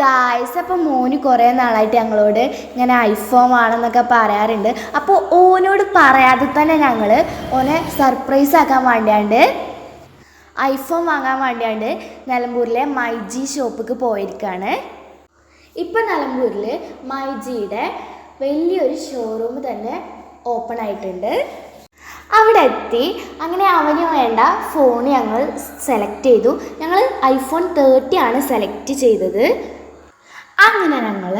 Guys അപ്പോൾ മോന് കുറേ നാളായിട്ട് ഞങ്ങളോട് ഇങ്ങനെ ഐഫോൺ ആണെന്നൊക്കെ പറയാറുണ്ട്. അപ്പോൾ ഓനോട് പറയാതെ തന്നെ ഞങ്ങൾ ഓനെ സർപ്രൈസ് ആക്കാൻ വേണ്ടിയാണ്ട് ഐഫോൺ വാങ്ങാൻ വേണ്ടിയാണ്ട് നിലമ്പൂരിലെ മൈജി ഷോപ്പിക്ക് പോയിരിക്കുകയാണ് ഇപ്പം നിലമ്പൂരിൽ മൈജിയുടെ വലിയൊരു ഷോറൂം തന്നെ ഓപ്പൺ ആയിട്ടുണ്ട്. അവിടെ എത്തി. അങ്ങനെ അവന് വേണ്ട ഫോൺ ഞങ്ങൾ സെലക്ട് ചെയ്തു. ഞങ്ങൾ ഐഫോൺ തേർട്ടി ആണ് സെലക്ട് ചെയ്തത്. അങ്ങനെ ഞങ്ങൾ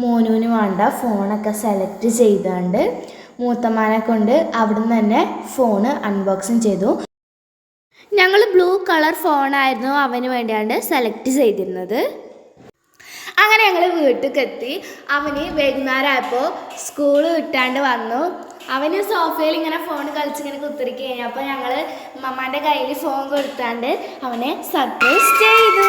മോനുവിന് വേണ്ട ഫോണൊക്കെ സെലക്ട് ചെയ്താണ്ട് മൂത്തമാനെ കൊണ്ട് അവിടുന്ന് തന്നെ ഫോണ് അൺബോക്സിങ് ചെയ്തു. ഞങ്ങൾ ബ്ലൂ കളർ ഫോണായിരുന്നു അവന് വേണ്ടിയാണ്ട് സെലക്ട് ചെയ്തിരുന്നത്. അങ്ങനെ ഞങ്ങൾ വീട്ടിലേക്ക് എത്തി. അവന് വൈകുന്നേരമായപ്പോൾ സ്കൂൾ വിട്ടാണ്ട് വന്നു. അവന് സോഫയിൽ ഇങ്ങനെ ഫോൺ കളിച്ചിങ്ങനെ കുത്തിരി കഴിഞ്ഞു അപ്പോൾ ഞങ്ങൾ മമ്മാന്റെ കയ്യിൽ ഫോൺ കൊടുത്താണ്ട് അവനെ സർപ്രൈസ് ചെയ്തു.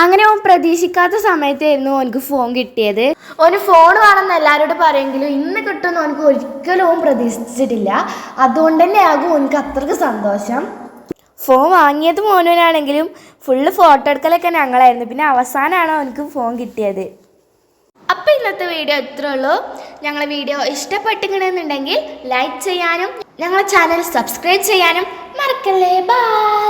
അങ്ങനെ ഓൻ പ്രതീക്ഷിക്കാത്ത സമയത്തായിരുന്നു ഓനക്ക് ഫോൺ കിട്ടിയത്. ഓന് ഫോൺ വേണമെന്ന് എല്ലാവരോടും പറയുമെങ്കിലും ഇന്ന് കിട്ടുമെന്ന് ഓനക്ക് ഒരിക്കലും ഓൻ പ്രതീക്ഷിച്ചിട്ടില്ല. അതുകൊണ്ട് തന്നെ ആകും ഓനക്ക് അത്രയ്ക്ക് സന്തോഷം. ഫോൺ വാങ്ങിയത് മോനുവിനാണെങ്കിലും ഫുള്ള് ഫോട്ടോ എടുക്കലൊക്കെ ഞങ്ങളായിരുന്നു. പിന്നെ അവസാനമാണ് അവനക്ക് ഫോൺ കിട്ടിയത്. അപ്പോൾ ഇന്നത്തെ വീഡിയോ ഇത്രേ ഉള്ളൂ. ഞങ്ങളെ വീഡിയോ ഇഷ്ടപ്പെട്ടിട്ടുണ്ടെന്നുണ്ടെങ്കിൽ ലൈക്ക് ചെയ്യാനും ഞങ്ങളെ ചാനൽ സബ്സ്ക്രൈബ് ചെയ്യാനും മറക്കല്ലേ. ബൈ